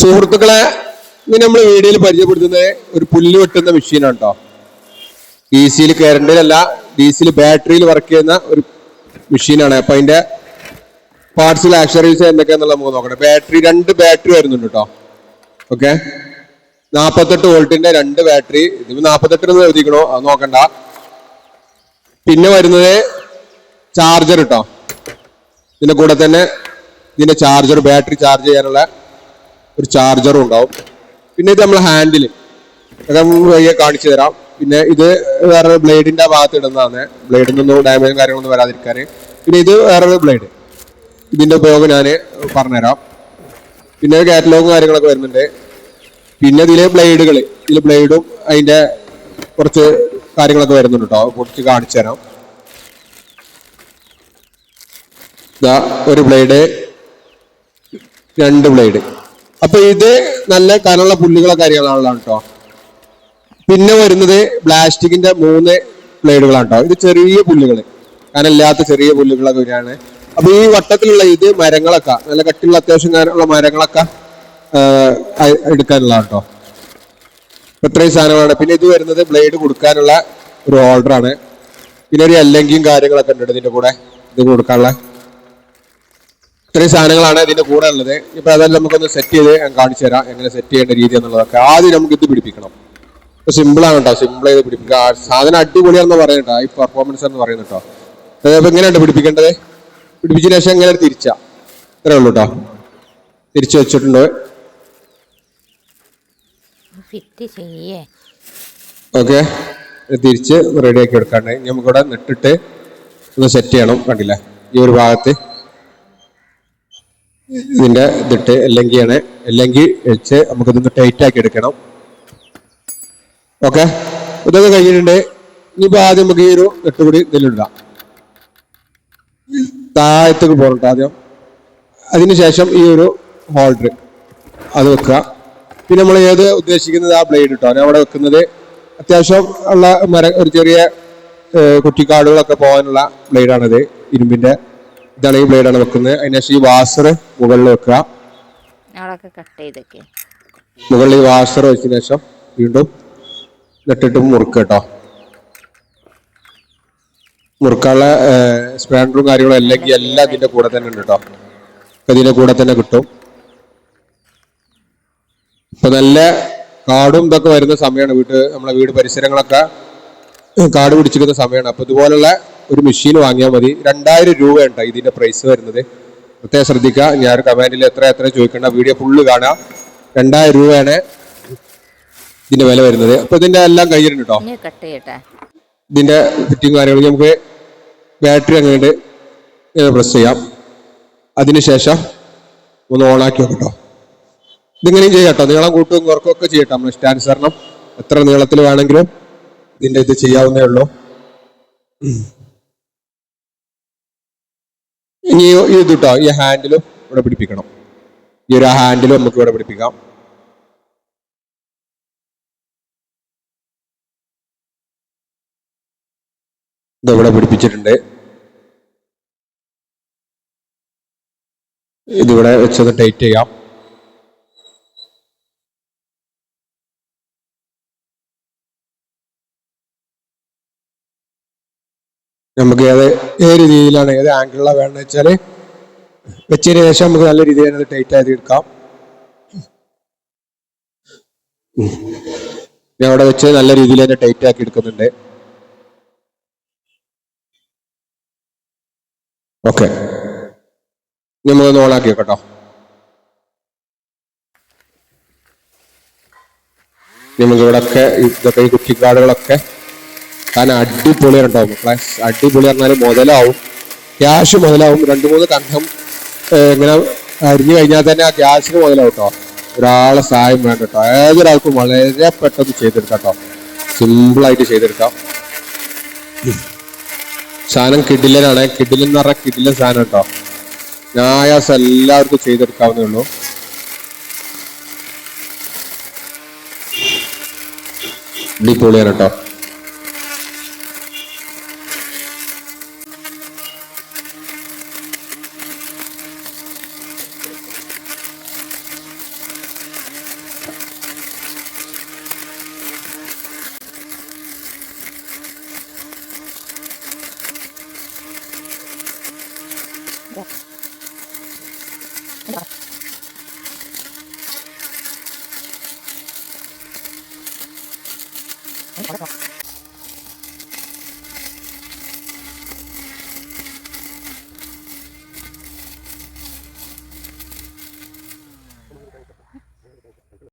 സുഹൃത്തുക്കളെ ഇനി നമ്മൾ വീഡിയോയിൽ പരിചയപ്പെടുത്തുന്നത് ഒരു പുല്ല് വെട്ടുന്ന മെഷീനാണ് കേട്ടോ ഡി സിയിൽ കറണ്ടിലല്ല ഡി സിയിൽ ബാറ്ററിയിൽ വർക്ക് ചെയ്യുന്ന ഒരു മെഷീനാണ് അപ്പൊ അതിന്റെ പാർട്സിൽ ആക്സറീസ് എന്തൊക്കെയാന്നുള്ള നമുക്ക് നോക്കണം ബാറ്ററി രണ്ട് ബാറ്ററി വരുന്നുണ്ട് കേട്ടോ ഓക്കെ നാൽപ്പത്തെട്ട് വോൾട്ടിന്റെ രണ്ട് ബാറ്ററി ഇത് നാൽപ്പത്തെട്ട് എന്ന് എഴുതിക്കണോ? അത് നോക്കണ്ട. പിന്നെ വരുന്നത് ചാർജർ കേട്ടോ ഇതിന്റെ കൂടെ തന്നെ ഇതിന്റെ ചാർജർ ബാറ്ററി ചാർജ് ചെയ്യാനുള്ള ഒരു ചാർജറും ഉണ്ടാവും. പിന്നെ ഇത് നമ്മൾ ഹാൻഡിൽ അതൊക്കെ കാണിച്ചു തരാം. പിന്നെ ഇത് വേറെ ബ്ലേഡിന്റെ ഭാഗത്ത് ഇടുന്നതാണ്. ബ്ലേഡിൽ നിന്നും ഡാമേജും കാര്യങ്ങളൊന്നും വരാതിരിക്കാൻ പിന്നെ ഇത് വേറൊരു ബ്ലേഡ് ഇതിന്റെ ഉപയോഗം ഞാൻ പറഞ്ഞുതരാം. പിന്നെ കാറ്റലോഗും കാര്യങ്ങളൊക്കെ വരുന്നുണ്ട്. പിന്നെ ഇതിലെ ബ്ലേഡുകൾ ഇതിൽ ബ്ലേഡും അതിന്റെ കുറച്ച് കാര്യങ്ങളൊക്കെ വരുന്നുണ്ട് കേട്ടോ കുറച്ച് കാണിച്ചു തരാം. ഒരു ബ്ലേഡ് രണ്ട് ബ്ലേഡ് അപ്പൊ ഇത് നല്ല കനമുള്ള പുല്ലുകളെ കാര്യങ്ങളാണല്ലോ കേട്ടോ. പിന്നെ വരുന്നത് പ്ലാസ്റ്റിക്കിന്റെ മൂന്ന് ബ്ലേഡുകളാണ് കേട്ടോ. ഇത് ചെറിയ പുല്ലുകൾ കനമില്ലാത്ത ചെറിയ പുല്ലുകളൊക്കെ വരികയാണ്. അപ്പൊ ഈ വട്ടത്തിലുള്ള ഇത് മരങ്ങളൊക്കെ നല്ല കട്ടിയുള്ള അത്യാവശ്യം കാര്യമുള്ള മരങ്ങളൊക്കെ എടുക്കാനുള്ള കേട്ടോ. ഇത്രയും സാധനമാണ് പിന്നെ ഇത് വരുന്നത് ബ്ലേഡ് കൊടുക്കാനുള്ള ഒരു ഓർഡറാണ്. പിന്നെ ഒരു അല്ലെങ്കിയും കാര്യങ്ങളൊക്കെ ഉണ്ട് ഇതിന്റെ കൂടെ. ഇത് കൊടുക്കാനുള്ള. ഇത്രയും സാധനങ്ങളാണ് ഇതിന്റെ കൂടെ ഉള്ളത്. ഇപ്പൊ അതെല്ലാം നമുക്കൊന്ന് സെറ്റ് ചെയ്ത് ഞാൻ കാണിച്ചു തരാം എങ്ങനെ സെറ്റ് ചെയ്യേണ്ട രീതി എന്നുള്ളതൊക്കെ. ആദ്യം നമുക്ക് ഇത് പിടിപ്പിക്കണം. ഇപ്പൊ സിമ്പിൾ ആണ് കേട്ടോ സിമ്പിൾ ചെയ്ത് പിടിപ്പിക്കുക. സാധനം അടിപൊളിയാണെന്ന് പറയുന്നുണ്ടോ. ഈ പെർഫോമൻസ് എന്ന് പറയുന്നു കേട്ടോ അതായത് എങ്ങനെയുണ്ട് പിടിപ്പിക്കേണ്ടത്? പിടിപ്പിച്ചതിന് ശേഷം എങ്ങനെ തിരിച്ചാ? ഇത്രേ ഉള്ളൂ കേട്ടോ തിരിച്ചു വെച്ചിട്ടുണ്ട്. ഓക്കെ. തിരിച്ച് റെഡിയാക്കി എടുക്കാണ്ട്. ഇനി നമുക്കിവിടെ നെട്ടിട്ട് ഒന്ന് സെറ്റ് ചെയ്യണം. കണ്ടില്ലേ? ഈ ഒരു ഭാഗത്ത്. ഇതിന്റെ ഇതിട്ട് എല്ലെങ്കിയാണ് അല്ലെങ്കിൽ വെച്ച് നമുക്കിതൊന്ന് ടൈറ്റ് ആക്കി എടുക്കണം. ഓക്കെ ഇതൊക്കെ കഴിഞ്ഞിട്ടുണ്ട്. ഇനിയിപ്പോ ആദ്യം നമുക്ക് ഈ ഒരു നെട്ട് കൂടി ഇതിലിടാം. താഴത്തേക്ക് പോകണം ആദ്യം. അതിനുശേഷം ഈ ഒരു ഹോൾഡർ അത് വെക്കുക. പിന്നെ നമ്മൾ ഏത് ഉദ്ദേശിക്കുന്നത് ആ ബ്ലേഡ് ഇട്ടോ? അവിടെ വെക്കുന്നത് അത്യാവശ്യം ഉള്ള മര ഒരു ചെറിയ കുറ്റിക്കാടുകളൊക്കെ പോകാനുള്ള ബ്ലേഡാണിത് ഇരുമ്പിന്റെ ഇതാണ് ഈ ആണ് വെക്കുന്നത്. അതിനുശേഷം ഈ വാഷർ മുകളിൽ വെക്കുക. കട്ട് ചെയ്തൊക്കെ. മുകളിൽ ഈ വാഷർ വെച്ചതിന് ശേഷം വീണ്ടും നെട്ടിട്ട് മുറുക്കുക കേട്ടോ മുറുക്കാനുള്ള സ്പാൻഡറും കാര്യങ്ങളും അല്ലെങ്കിൽ എല്ലാം ഇതിന്റെ കൂടെ തന്നെ ഉണ്ട് കേട്ടോ ഇതിന്റെ കൂടെ തന്നെ കിട്ടും. ഇപ്പൊ നല്ല കാടും ഇതൊക്കെ വരുന്ന സമയമാണ് വീട്ട് നമ്മളെ വീട് പരിസരങ്ങളൊക്കെ കാട് പിടിച്ചിരിക്കുന്ന സമയമാണ് അപ്പൊ ഇതുപോലുള്ള ഒരു മെഷീൻ വാങ്ങിയാൽ മതി. രണ്ടായിരം രൂപയുണ്ട് ഇതിന്റെ പ്രൈസ് വരുന്നത്. പ്രത്യേകം ശ്രദ്ധിക്കുക. ഞാൻ കമാൻഡിൽ എത്ര എത്ര ചോദിക്കേണ്ട. വീഡിയോ ഫുള്ള് കാണാം രണ്ടായിരം രൂപയാണ് ഇതിന്റെ വില വരുന്നത്. അപ്പൊ ഇതിന്റെ എല്ലാം കഴിഞ്ഞിട്ടുണ്ട് കേട്ടോ ചെയ്യട്ടെ. ഇതിന്റെ ഫിറ്റിംഗ് കാര്യങ്ങൾ നമുക്ക് ബാറ്ററി അങ്ങോട്ട് പ്രസ് ചെയ്യാം. അതിനുശേഷം ഒന്ന് ഓണാക്കി നോക്കട്ടോ. ഇതിങ്ങനെയും ചെയ്യാം കേട്ടോ നീളം കൂട്ടും കുറക്കും ഒക്കെ ചെയ്യട്ടോ നമ്മൾ ഇഷ്ടാനുസരണം എത്ര നീളത്തിൽ വേണമെങ്കിലും ഇതിന്റെ ഇത് ചെയ്യാവുന്നേ ഉള്ളൂ. ഇനി ഇത് കേട്ടോ ഈ ഹാൻഡിലും ഇവിടെ പിടിപ്പിക്കണം. ഈ ഒരു ഹാൻഡിലും നമുക്ക് ഇവിടെ പിടിപ്പിക്കാം. ഇത് ഇവിടെ പിടിപ്പിച്ചിട്ടുണ്ട്. ഇതിവിടെ വെച്ചൊന്ന് ടൈറ്റ് ചെയ്യാം. നമുക്ക് ഏത് ഏത് രീതിയിലാണ് ഏത് ആംഗിളിലാണ് വേണമെന്ന് വെച്ചാൽ വെച്ചതിന് ശേഷം നമുക്ക് നല്ല രീതിയിൽ അത് ടൈറ്റ് ആയിട്ട് എടുക്കാം. ഞാൻ അവിടെ വെച്ച് നല്ല രീതിയിൽ തന്നെ ടൈറ്റ് ആക്കി എടുക്കുന്നുണ്ട്. ഓക്കെ നമ്മളൊന്ന് ഓണാക്കി വെക്കട്ടോ നമുക്ക് ഇവിടെയൊക്കെ ഇതൊക്കെ ഈ കുറ്റിക്കാടുകളൊക്കെ കാരണം അടിപൊളിയാണ് കേട്ടോ മക്കളെ അടിപൊളി പറഞ്ഞാൽ മുതലാവും. ക്യാഷ് മുതലാവും. രണ്ട് മൂന്ന് കണ്ടം ഇങ്ങനെ അരിഞ്ഞു കഴിഞ്ഞാൽ തന്നെ ആ ക്യാഷിന് മുതലാവും കേട്ടോ ഒരാളെ സഹായം വേണ്ട കേട്ടോ ഏതൊരാൾക്കും വളരെ പെട്ടെന്ന് ചെയ്തെടുക്കാം കേട്ടോ സിമ്പിളായിട്ട് ചെയ്തെടുക്കാം. സാധനം കിഡിലനാണ് കിഡിലൻ എന്ന് പറഞ്ഞാൽ കിഡിലൻ സാധനം കേട്ടോ ഞായാസ് എല്ലാവർക്കും ചെയ്തെടുക്കാവുന്നേ ഉള്ളൂ. അടിപൊളിയാണ് കേട്ടോ Thank you.